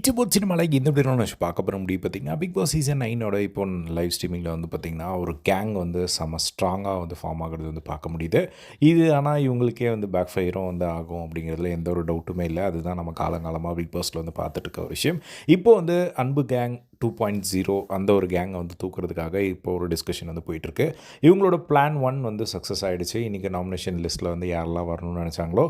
இச்சு போட் சினிமாவில் இந்த எப்படி நான் பார்க்க போகிற முடியும் பார்த்தீங்கன்னா பிக் பாஸ் சீசன் நைனோட இப்போ லைவ் ஸ்ட்ரீமிங்கில் வந்து பார்த்திங்கன்னா ஒரு கேங் வந்து செம ஸ்ட்ராங்காக வந்து ஃபார்ம் ஆகிறது வந்து பார்க்க முடியுது. இது ஆனால் இவங்களுக்கே வந்து பேக் ஃபயரும் வந்து ஆகும் அப்படிங்கிறதுல எந்த ஒரு டவுட்டுமே இல்லை. அதுதான் நம்ம காலங்காலமாக பிக் பாஸில் வந்து பார்த்துட்டு இருக்க ஒரு விஷயம். இப்போ வந்து அன்பு கேங் டூ பாயிண்ட் ஜீரோ அந்த ஒரு கேங்கை வந்து தூக்குறதுக்காக இப்போ ஒரு டிஸ்கஷன் வந்து போயிட்டுருக்கு இவங்களோட பிளான் ஒன் வந்து சக்ஸஸ் ஆகிடுச்சு இன்றைக்கி நாமினேஷன் லிஸ்ட்டில் வந்து யாரெல்லாம் வரணும்னு நினச்சாங்களோ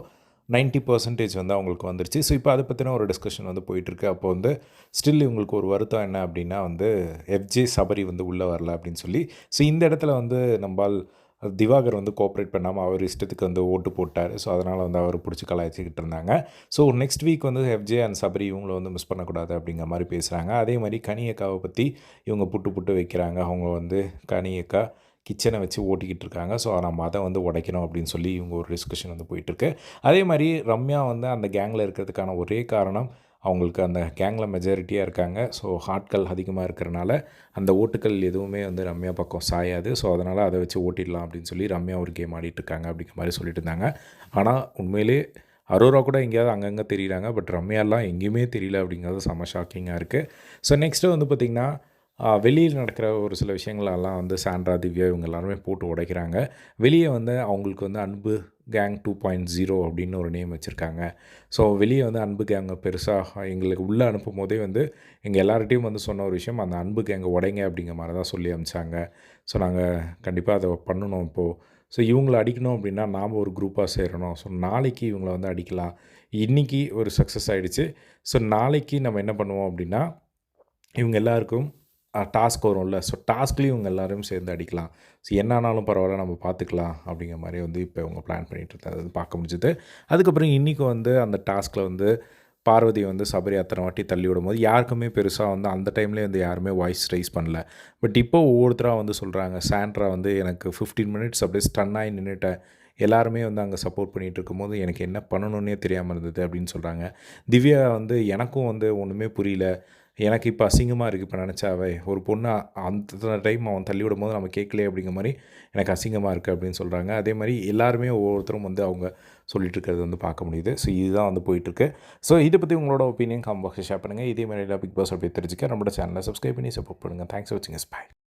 90% பர்சன்டேஜ் வந்து அவங்களுக்கு வந்துருச்சு. ஸோ இப்போ அதை பற்றின ஒரு டிஸ்கஷன் வந்து போயிட்டுருக்கு. அப்போ வந்து ஸ்டில் இவங்களுக்கு ஒரு வருத்தம் என்ன அப்படின்னா வந்து எஃப்ஜே சபரி வந்து உள்ளே வரல அப்படின்னு சொல்லி. ஸோ இந்த இடத்துல வந்து நம்மால் திவாகர் வந்து கோஆப்ரேட் பண்ணாமல் அவர் இஷ்டத்துக்கு வந்து ஓட்டு போட்டார். ஸோ அதனால் வந்து அவர் பிடிச்சி கலாய்ச்சிக்கிட்டு இருந்தாங்க. ஸோ நெக்ஸ்ட் வீக் வந்து எஃப்ஜே அண்ட் சபரி இவங்கள வந்து மிஸ் பண்ணக்கூடாது அப்படிங்கிற மாதிரி பேசுகிறாங்க அதே மாதிரி கனியக்காவை பற்றி இவங்க புட்டு புட்டு வைக்கிறாங்க. அவங்க வந்து கனியக்கா கிச்சனை வச்சு ஓட்டிக்கிட்டு இருக்காங்க ஸோ நம்ம அதை வந்து உடைக்கணும் அப்படின்னு சொல்லி இவங்க ஒரு டிஸ்கஷன் வந்து போயிட்டுருக்கு. அதே மாதிரி ரம்யா வந்து அந்த கேங்கில் இருக்கிறதுக்கான ஒரே காரணம் அவங்களுக்கு அந்த கேங்கில் மெஜாரிட்டியாக இருக்காங்க. ஸோ ஆட்கள் அதிகமாக இருக்கிறனால அந்த ஓட்டுகள் எதுவுமே வந்து ரம்யா பக்கம் சாயாது. ஸோ அதனால் அதை வச்சு ஓட்டிடலாம் அப்படின்னு சொல்லி ரம்யா ஒரு கேம் ஆடிட்டுருக்காங்க அப்படிங்கிற மாதிரி சொல்லிட்டு இருந்தாங்க ஆனால் உண்மையிலே அரோரா கூட எங்கேயாவது அங்கங்கே தெரியுறாங்க. பட் ரம்யாலாம் எங்கேயுமே தெரியல அப்படிங்கிறது செம்ம ஷாக்கிங்காக இருக்குது ஸோ நெக்ஸ்ட்டு வந்து பார்த்திங்கன்னா வெளியில் நடக்கிற ஒரு சில விஷயங்களெல்லாம் வந்து சாண்ட்ரா திவ்யா இவங்க எல்லாருமே போட்டு உடைக்கிறாங்க. வெளியே வந்து அவங்களுக்கு வந்து அன்பு கேங் டூ பாயிண்ட் ஜீரோ அப்படின்னு ஒரு நேம் வச்சுருக்காங்க. ஸோ வெளியே வந்து அன்பு கேங்கை பெருசாக எங்களுக்கு உள்ளே அனுப்பும் போதே வந்து எங்கள் எல்லார்ட்டையும் வந்து சொன்ன ஒரு விஷயம் அந்த அன்பு கேங்கை உடைங்க அப்படிங்கிற மாதிரி தான் சொல்லி அனுப்பிச்சாங்க. ஸோ நாங்கள் கண்டிப்பாக அதை பண்ணணும் இப்போது ஸோ இவங்களை அடிக்கணும் அப்படின்னா நாம் ஒரு குரூப்பாக சேரணும். ஸோ நாளைக்கு இவங்கள வந்து அடிக்கலாம். இன்றைக்கி ஒரு சக்ஸஸ் ஆகிடுச்சு ஸோ நாளைக்கு நம்ம என்ன பண்ணுவோம் அப்படின்னா இவங்க எல்லாருக்கும் டாஸ்க் வரும்ல. ஸோ டாஸ்க்லேயும் இவங்க எல்லோரும் சேர்ந்து அடிக்கலாம். ஸோ என்ன ஆனாலும் பரவாயில்ல நம்ம பார்த்துக்கலாம் அப்படிங்கிற மாதிரி வந்து இப்போ இவங்க பிளான் பண்ணிகிட்டு இருக்காங்க. அது பார்க்க முடிஞ்சது. அதுக்கப்புறம் இன்றைக்கி வந்து அந்த டாஸ்கில் வந்து பார்வதி வந்து சபரி அத்தனை வாட்டி தள்ளி விடும் போது யாருக்குமே பெருசாக வந்து அந்த டைம்லேயே வந்து யாருமே வாய்ஸ் ரைஸ் பண்ணல. பட் இப்போ ஒவ்வொருத்தராக வந்து சொல்கிறாங்க சாண்ட்ரா வந்து எனக்கு ஃபிஃப்டீன் மினிட்ஸ் அப்படியே ஸ்டன்னாகி நின்றுட்டேன் எல்லாருமே வந்து அங்கே சப்போர்ட் பண்ணிகிட்டு இருக்கும்போது எனக்கு என்ன பண்ணணுன்னே தெரியாமல் இருந்தது அப்படின்னு சொல்கிறாங்க திவ்யா வந்து எனக்கும் வந்து ஒன்றுமே புரியல. எனக்கு இப்போ அசிங்கமாக இருக்குது இப்போ நினச்சாவே ஒரு பொண்ணு அந்த டைம் அவன் தள்ளி விடும் போது நம்ம கேட்கலையே அப்படிங்கிற மாதிரி எனக்கு அசிங்கமாக இருக்குது அப்படின்னு சொல்கிறாங்க அதே மாதிரி எல்லாருமே ஒவ்வொருத்தரும் வந்து அவங்க சொல்லிட்டு இருக்கிறது வந்து பார்க்க முடியுது. ஸோ இதுதான் வந்து போயிட்டுருக்கு. ஸோ இதை பற்றி உங்களோட ஒப்பீனியன் காம்பாக்ஸ் ஷேர் பண்ணுங்கள் இதே மாதிரி பிக் பாஸ் அப்படி தெரிஞ்சுக்க. நம்மளோட சேனலை சப்ஸ்கிரைப் பண்ணி சப்போர்ட் பண்ணுங்கள் தேங்க்ஸ் வாட்சிங் எஸ் பாய்